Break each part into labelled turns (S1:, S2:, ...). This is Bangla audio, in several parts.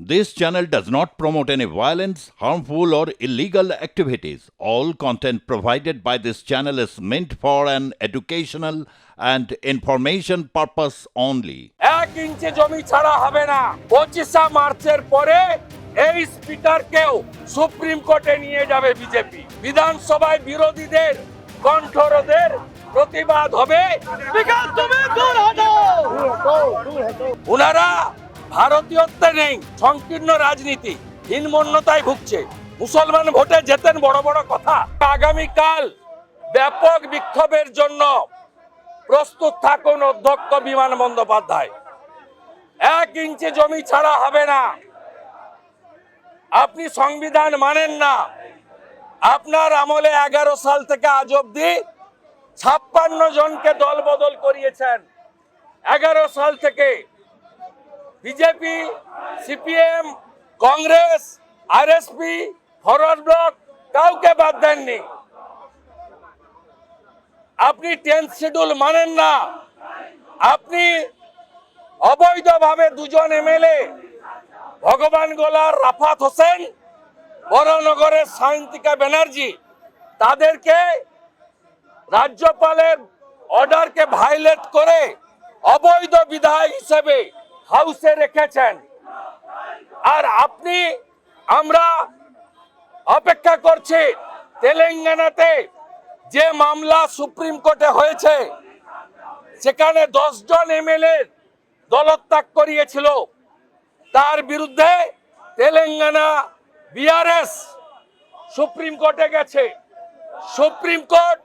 S1: This channel does not promote any violence, harmful, or illegal activities. All content provided by this channel is meant for an educational and information purpose only.
S2: এক ইঞ্চি জমি ছাড়া হবে না পঁচিশা মার্চের পরে এই স্পিকারকেও সুপ্রিম কোর্টে নিয়ে যাবে বিজেপি বিধানসভায় বিরোধীদের কণ্ঠরোধের প্রতিবাদ হবে স্পিকার তুমি দূর হটো ওনারা ভারতীয়ত্বে নেই, সংকীর্ণ রাজনীতি, হীনমন্যতায় ভুগছে। মুসলমান ভোটে যেতেন বড় বড় কথা। আগামীকাল ব্যাপক বিক্ষোভের জন্য প্রস্তুত থাকুন অধ্যক্ষ বিমান বন্দ্যোপাধ্যায়। এক ইঞ্চি জমি ছাড়া হবে না। আপনি সংবিধান মানেন না। আপনার আমলে এগারো সাল থেকে আজ অব্দি ছাপ্পান্ন জনকে দল বদল করিয়েছেন। এগারো সাল থেকে BJP, CPM, Congress, RSP, forward bloc কাউকে বাদ দেননি। আপনি টেন্থ শিডিউল মানেন না। আপনি অবৈধভাবে দুজন এমএলএ, ভগবান গোলার, রাফাত হোসেন বরানগরের সায়ন্তিকা ব্যানার্জি, তাদেরকে রাজ্যপালের অর্ডারকে ভাইলেট করে অবৈধ বিধায়ক হিসেবে হাউসে রেখেছেন। আর আপনি, আমরা অপেক্ষা করছি তেলেঙ্গানাতে যে মামলা সুপ্রিম কোর্টে হয়েছে, সেখানে জন এমএলএ দলত্যাগ করিয়েছিল। তার বিরুদ্ধে তেলেঙ্গানা বিআরএস সুপ্রিম কোর্টে গেছে। সুপ্রিম কোর্ট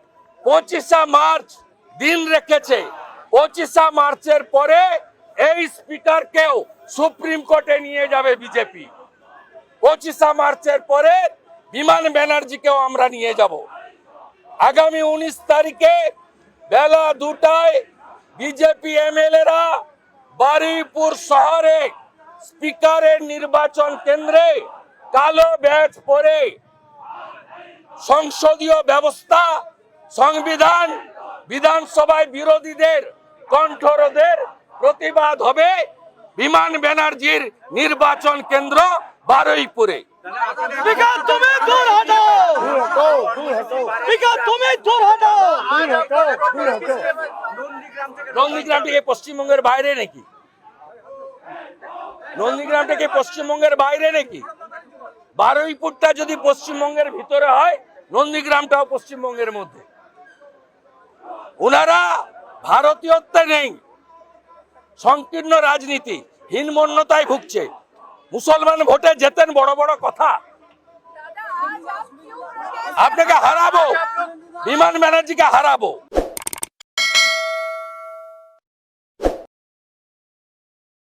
S2: পঁচিশা মার্চ দিন রেখেছে। পঁচিশা মার্চের পরে এই স্পিকারকেও সুপ্রিম কোর্টে নিয়ে যাবে বিজেপি। পঁচিশা মার্চের পরে বিমান ব্যানার্জিকেও আমরা নিয়ে যাব। আগামী উনিশ তারিখে বেলা দুটায় বিজেপি এমএলএরা বারুইপুর শহরে স্পিকারের নির্বাচন কেন্দ্রে কালো ব্যাচ পরে সংসদীয় ব্যবস্থা, সংবিধান, বিধানসভায় বিরোধীদের, কণ্ঠরোধের প্রতিবাদ হবে বিমান ব্যানার্জির নির্বাচন কেন্দ্র বারুইপুরে। নন্দীগ্রাম থেকে পশ্চিমবঙ্গের বাইরে নাকি? নন্দীগ্রাম থেকে পশ্চিমবঙ্গের বাইরে নাকি? বারুইপুরটা যদি পশ্চিমবঙ্গের ভিতরে হয় নন্দীগ্রামটাও পশ্চিমবঙ্গের মধ্যে। ওনারা ভারতীয়ত্বে নেই। সংকীর্ণ রাজনীতি হীনমন্যতায় ভুগছে। মুসলমান ভোটে যেতেন বড় বড় কথা। আপনাকে হারাবো। বিমান ব্যানার্জিকে হারাবো।